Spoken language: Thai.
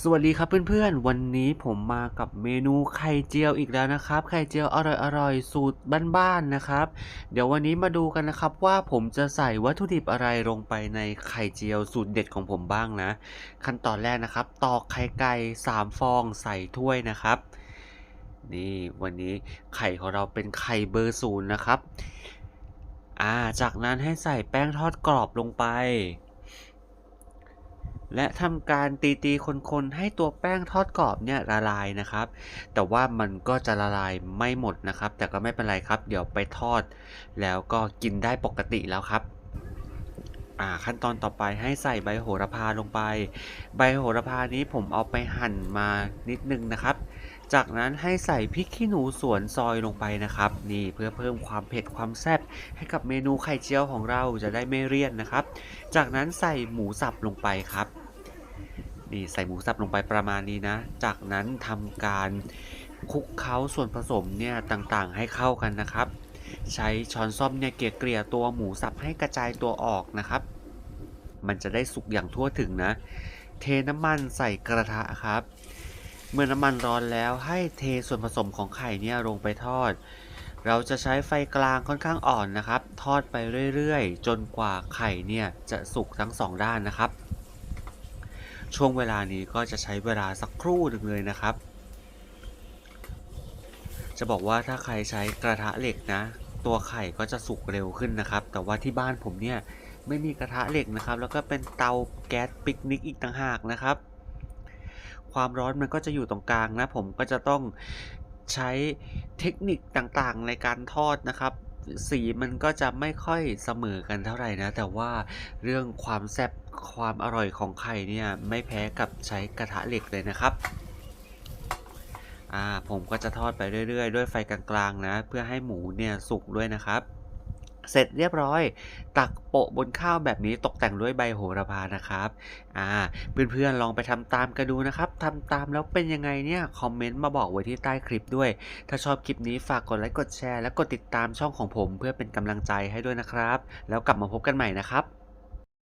สวัสดีครับเพื่อนๆ วันนี้ผมมากับเมนูไข่เจียวอีกแล้วนะครับ ไข่เจียวอร่อยๆ สูตรบ้านๆนะครับ เดี๋ยววันนี้มาดูกันนะครับว่าผมจะใส่วัตถุดิบอะไรลงไปในไข่เจียวสูตรเด็ดของผมบ้างนะ ขั้นตอนแรกนะครับ ตอกไข่ไก่3ฟองใส่ถ้วยนะครับ นี่วันนี้ไข่ของเราเป็นไข่เบอร์ศูนย์นะครับ อ่า จากนั้นให้ใส่แป้งทอดกรอบลงไป และทำการตีตีคนๆให้ตัวแป้งทอดกรอบเนี่ยละลายนะครับ แต่ว่ามันก็จะละลายไม่หมดนะครับ แต่ก็ไม่เป็นไรครับ เดี๋ยวไปทอด แล้วก็กินได้ปกติแล้วครับอ่าขั้นตอนต่อไปให้ใส่ใบโหระพาลงไป ใบโหระพานี้ผมเอาไปหั่นมานิดนึงนะครับ จากนั้นให้ใส่พริกขี้หนูสวนซอยลงไปนะครับ นี่เพื่อเพิ่มความเผ็ดความแซ่บให้กับเมนูไข่เจียวของเราจะได้ไม่เลี่ยนนะครับ จากนั้นใส่หมูสับลงไปครับ นี่ใส่หมูสับลงไปประมาณนี้นะ จากนั้นทำการคลุกเคล้าส่วนผสมเนี่ยต่างๆ ให้เข้ากันนะครับ ใช้ช้อนส้อมเนี่ยเกลี่ยเกลี่ยตัวหมูสับให้กระจายตัวออกนะครับ มันจะได้สุกอย่างทั่วถึงนะ เทน้ำมันใส่กระทะครับ เมื่อน้ำมันร้อนแล้วให้เทส่วนผสมของไข่เนี่ยลงไปทอด เราจะใช้ไฟกลางค่อนข้างอ่อนนะครับ ทอดไปเรื่อยๆ จนกว่าไข่เนี่ยจะสุกทั้งสองด้านนะครับ ช่วงเวลานี้ก็จะใช้เวลาสักครู่หนึ่งเลยนะครับ จะบอกว่าถ้าใครใช้กระทะเหล็กนะ ตัวไข่ก็จะสุกเร็วขึ้นนะครับ แต่ว่าที่บ้านผมเนี่ยไม่มีกระทะเหล็กนะครับ แล้วก็เป็นเตาแก๊สปิกนิกอีกต่างหากนะครับ ความร้อนมันก็จะอยู่ตรงกลางนะ ผมก็จะต้องใช้เทคนิคต่างๆในการทอดนะครับ สีมันก็จะไม่ค่อยเสมอกันเท่าไหร่นะ แต่ว่าเรื่องความแซ่บ ความอร่อยของไข่เนี่ยไม่แพ้กับใช้กระทะเหล็กเลยนะครับอ่าผมก็จะทอดไปเรื่อยๆ ด้วยไฟกลางๆนะ เพื่อให้หมูเนี่ยสุกด้วยนะครับ เสร็จเรียบร้อย ตักโปะบนข้าวแบบนี้ตกแต่งด้วยใบโหระพานะครับอ่าเพื่อนๆลองไปทำตามกันดูนะครับทำตามแล้วเป็นยังไงเนี่ยคอมเมนต์มาบอกไว้ที่ใต้คลิปด้วย ถ้าชอบคลิปนี้ฝากกดไลค์กดแชร์และกดติดตามช่องของผม เพื่อเป็นกำลังใจให้ด้วยนะครับ แล้วกลับมาพบกันใหม่นะครับ